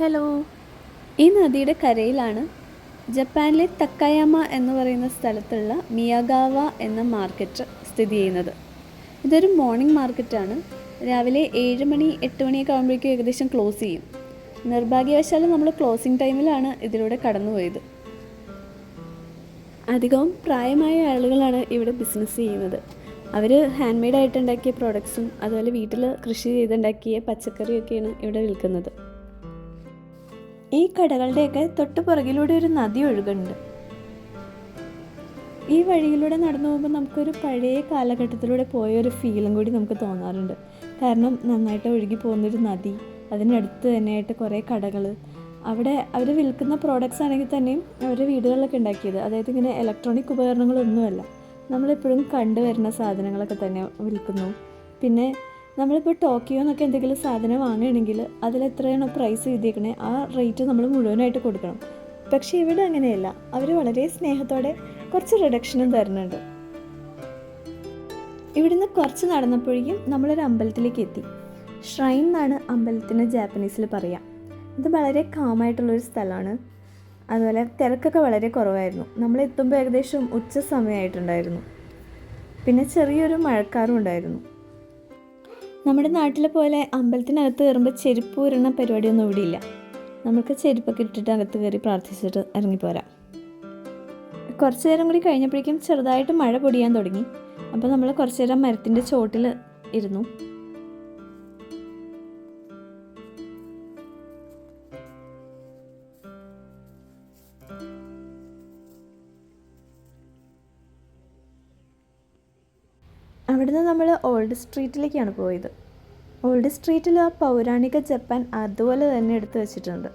Hello. ഈ നദിയുടെ കരയിലാണ് ജപ്പാനിലെ തക്കയാമ എന്ന് പറയുന്ന സ്ഥലത്തുള്ള മിയാഗാവ എന്ന മാർക്കറ്റ് സ്ഥിതി ചെയ്യുന്നത്. ഇതൊരു മോർണിംഗ് മാർക്കറ്റാണ് രാവിലെ ഏഴ് മണി എട്ട് മണിയൊക്കെ ആകുമ്പോഴേക്കും ഏകദേശം ക്ലോസ് ചെയ്യും. നിർഭാഗ്യവശാൽ നമ്മൾ ക്ലോസിംഗ് ടൈമിലാണ് ഇതിലൂടെ കടന്നുപോയത്. അധികവും പ്രായമായ ആളുകളാണ് ഇവിടെ ബിസിനസ് ചെയ്യുന്നത്. അവർ ഹാൻഡ് മെയ്ഡായിട്ട് ഉണ്ടാക്കിയ പ്രോഡക്ട്സും അതുപോലെ വീട്ടിൽ കൃഷി ചെയ്തുണ്ടാക്കിയ പച്ചക്കറിയൊക്കെയാണ് ഇവിടെ വിൽക്കുന്നത്. ഈ കടകളുടെയൊക്കെ തൊട്ട് പുറകിലൂടെ ഒരു നദി ഒഴുകുന്നുണ്ട്. ഈ വഴിയിലൂടെ നടന്നു പോകുമ്പോൾ നമുക്കൊരു പഴയ കാലഘട്ടത്തിലൂടെ പോയ ഒരു ഫീലും കൂടി നമുക്ക് തോന്നാറുണ്ട്. കാരണം നന്നായിട്ട് ഒഴുകി പോകുന്നൊരു നദി അതിനടുത്ത് തന്നെയായിട്ട് കുറേ കടകൾ. അവിടെ അവർ വിൽക്കുന്ന പ്രോഡക്റ്റ്സ് ആണെങ്കിൽ തന്നെയും അവരുടെ വീടുകളിലൊക്കെ ഉണ്ടാക്കിയത്. അതായത് ഇങ്ങനെ ഇലക്ട്രോണിക് ഉപകരണങ്ങളൊന്നുമല്ല. നമ്മളെപ്പോഴും കണ്ടുവരുന്ന സാധനങ്ങളൊക്കെ തന്നെ വിൽക്കുന്നു. പിന്നെ നമ്മളിപ്പോൾ ടോക്കിയോ എന്നൊക്കെ എന്തെങ്കിലും സാധനം വാങ്ങുകയാണെങ്കിൽ അതിൽ എത്രയാണോ പ്രൈസ് എഴുതിയേക്കണേ ആ റേറ്റ് നമ്മൾ മുഴുവനായിട്ട് കൊടുക്കണം. പക്ഷേ ഇവിടെ അങ്ങനെയല്ല. അവർ വളരെ സ്നേഹത്തോടെ കുറച്ച് റിഡക്ഷനും തരുന്നുണ്ട്. ഇവിടുന്ന് കുറച്ച് നടന്നപ്പോഴേക്കും നമ്മളൊരു അമ്പലത്തിലേക്ക് എത്തി. ഷ്രൈൻ എന്നാണ് അമ്പലത്തിന് ജാപ്പനീസിൽ പറയാം. ഇത് വളരെ കാമായിട്ടുള്ളൊരു സ്ഥലമാണ്. അതുപോലെ തിരക്കൊക്കെ വളരെ കുറവായിരുന്നു. നമ്മൾ എത്തുമ്പോൾ ഏകദേശം ഉച്ച സമയമായിട്ടുണ്ടായിരുന്നു. പിന്നെ ചെറിയൊരു മഴക്കാറും ഉണ്ടായിരുന്നു. നമ്മുടെ നാട്ടിലെ പോലെ അമ്പലത്തിനകത്ത് കയറുമ്പോൾ ചെരുപ്പ് ഊരണ പരിപാടിയൊന്നും ഇവിടെ ഇല്ല നമുക്ക് ചെരുപ്പൊക്കെ ഇട്ടിട്ട് അകത്ത് കയറി പ്രാർത്ഥിച്ചിട്ട് ഇറങ്ങിപ്പോരാം. കുറച്ച് നേരം കൂടി കഴിഞ്ഞപ്പോഴേക്കും ചെറുതായിട്ട് മഴ പൊടിയാൻ തുടങ്ങി. അപ്പോൾ നമ്മൾ കുറച്ച് നേരം മരത്തിന്റെ ചോട്ടിൽ ഇരുന്നു. അവിടുന്ന് നമ്മൾ ഓൾഡ് സ്ട്രീറ്റിലേക്കാണ് പോയത്. ഓൾഡ് സ്ട്രീറ്റിൽ ആ പൗരാണിക ജപ്പാൻ അതുപോലെ തന്നെ എടുത്തു വെച്ചിട്ടുണ്ട്.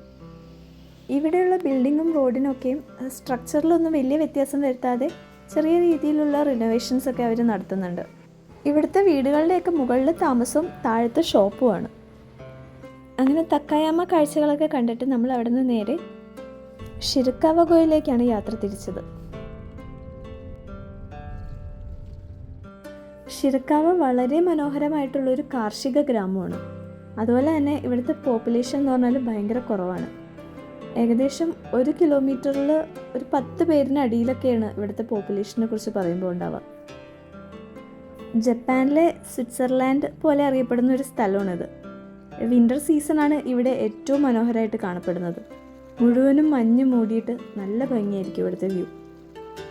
ഇവിടെയുള്ള ബിൽഡിങ്ങും റോഡിനൊക്കെയും സ്ട്രക്ചറിലൊന്നും വലിയ വ്യത്യാസം വരുത്താതെ ചെറിയ രീതിയിലുള്ള റിനോവേഷൻസ് ഒക്കെ അവർ നടത്തുന്നുണ്ട്. ഇവിടുത്തെ വീടുകളുടെയൊക്കെ മുകളിൽ താമസവും താഴത്തെ ഷോപ്പുമാണ് അങ്ങനെ തക്കായാമ കാഴ്ചകളൊക്കെ കണ്ടിട്ട് നമ്മൾ അവിടെ നിന്ന് നേരെ ഷിരുക്കാവ ഗോയിലേക്കാണ് യാത്ര തിരിച്ചത്. ഷിരക്കാവ വളരെ മനോഹരമായിട്ടുള്ളൊരു കാർഷിക ഗ്രാമമാണ്. അതുപോലെ തന്നെ ഇവിടുത്തെ പോപ്പുലേഷൻ എന്ന് പറഞ്ഞാൽ ഭയങ്കര കുറവാണ്. ഏകദേശം ഒരു കിലോമീറ്ററിൽ ഒരു പത്ത് പേരിന് അടിയിലൊക്കെയാണ് ഇവിടുത്തെ പോപ്പുലേഷനെ കുറിച്ച് പറയുമ്പോൾ ഉണ്ടാവുക. ജപ്പാനിലെ സ്വിറ്റ്സർലാൻഡ് പോലെ അറിയപ്പെടുന്ന ഒരു സ്ഥലമാണിത് വിന്റർ സീസണാണ് ഇവിടെ ഏറ്റവും മനോഹരമായിട്ട് കാണപ്പെടുന്നത്. മുഴുവനും മഞ്ഞ് മൂടിയിട്ട് നല്ല ഭംഗിയായിരിക്കും ഇവിടുത്തെ വ്യൂ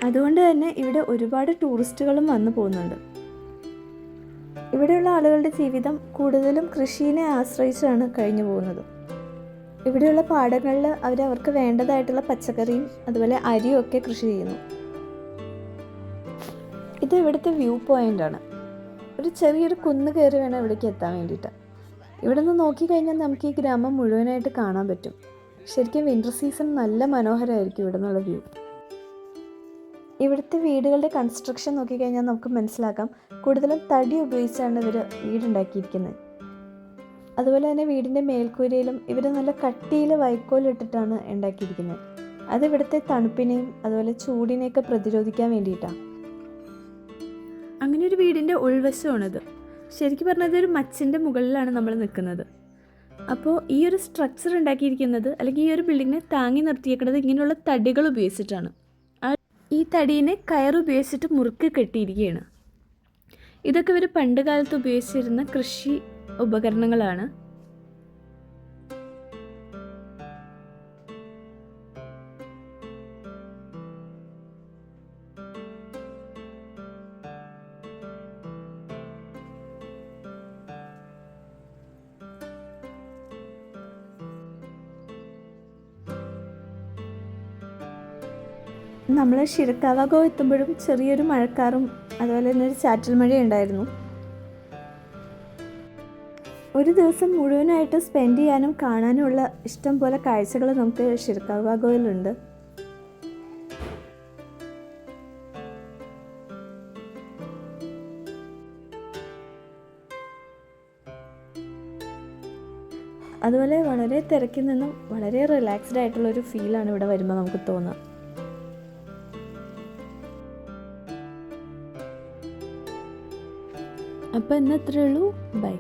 അതുകൊണ്ട് തന്നെ ഇവിടെ ഒരുപാട് ടൂറിസ്റ്റുകളും വന്നു പോകുന്നുണ്ട്. ഇവിടെയുള്ള ആളുകളുടെ ജീവിതം കൂടുതലും കൃഷിയെ ആശ്രയിച്ചാണ് കഴിഞ്ഞു പോകുന്നത്. ഇവിടെയുള്ള പാടങ്ങളിൽ അവർ അവർക്ക് വേണ്ടതായിട്ടുള്ള പച്ചക്കറിയും അതുപോലെ അരിയും ഒക്കെ കൃഷി ചെയ്യുന്നു. ഇത് ഇവിടുത്തെ വ്യൂ പോയിന്റ് ആണ്. ഒരു ചെറിയൊരു കുന്ന് കയറി വേണം ഇവിടേക്ക് എത്താൻ വേണ്ടിയിട്ട്. ഇവിടെ നിന്ന് നോക്കിക്കഴിഞ്ഞാൽ നമുക്ക് ഈ ഗ്രാമം മുഴുവനായിട്ട് കാണാൻ പറ്റും. ശരിക്കും വിന്റർ സീസൺ നല്ല മനോഹരമായിരിക്കും ഇവിടെ നിന്നുള്ള വ്യൂ ഇവിടുത്തെ വീടുകളുടെ കൺസ്ട്രക്ഷൻ നോക്കിക്കഴിഞ്ഞാൽ നമുക്ക് മനസ്സിലാക്കാം. കൂടുതലും തടി ഉപയോഗിച്ചാണ് ഇവർ വീടുണ്ടാക്കിയിരിക്കുന്നത്. അതുപോലെ തന്നെ വീടിന്റെ മേൽക്കൂരയിലും ഇവർ നല്ല കട്ടിയിൽ വൈക്കോലിട്ടിട്ടാണ് ഉണ്ടാക്കിയിരിക്കുന്നത്. അത് ഇവിടുത്തെ തണുപ്പിനെയും അതുപോലെ ചൂടിനെയൊക്കെ പ്രതിരോധിക്കാൻ വേണ്ടിയിട്ടാണ് അങ്ങനെ ഒരു വീടിന്റെ ഉൾവശമാണിത്. ശരിക്കും പറഞ്ഞാൽ ഒരു മച്ചിന്റെ മുകളിലാണ് നമ്മൾ നിൽക്കുന്നത്. അപ്പോൾ ഈ ഒരു സ്ട്രക്ചർ ഉണ്ടാക്കിയിരിക്കുന്നത് അല്ലെങ്കിൽ ഈ ഒരു ബിൽഡിങ്ങിനെ താങ്ങി നിർത്തിയേക്കുന്നത് ഇങ്ങനെയുള്ള തടികൾ ഉപയോഗിച്ചിട്ടാണ്. ഈ തടീനെ കയറുപയോഗിച്ചിട്ട് മുറുക്കി കെട്ടിയിരിക്കുകയാണ്. ഇതൊക്കെ ഇവർ പണ്ട് കാലത്ത് ഉപയോഗിച്ചിരുന്ന കൃഷി ഉപകരണങ്ങളാണ്. നമ്മൾ ഷിരക്കാവാഗോ എത്തുമ്പോഴും ചെറിയൊരു മഴക്കാറും അതുപോലെ തന്നെ ഒരു ചാറ്റൽ മഴയുണ്ടായിരുന്നു ഒരു ദിവസം മുഴുവനായിട്ട് സ്പെൻഡ് ചെയ്യാനും കാണാനുമുള്ള ഇഷ്ടം പോലെ കാഴ്ചകൾ നമുക്ക് ഷിർക്കാവാഗോയിലുണ്ട് അതുപോലെ വളരെ തിരക്കിൽ നിന്നും വളരെ റിലാക്സ്ഡ് ആയിട്ടുള്ള ഒരു ഫീലാണ് ഇവിടെ വരുമ്പോൾ നമുക്ക് തോന്നുക. ಅಪ್ಪ ಅಪನತ್ರಳು ಬೈ.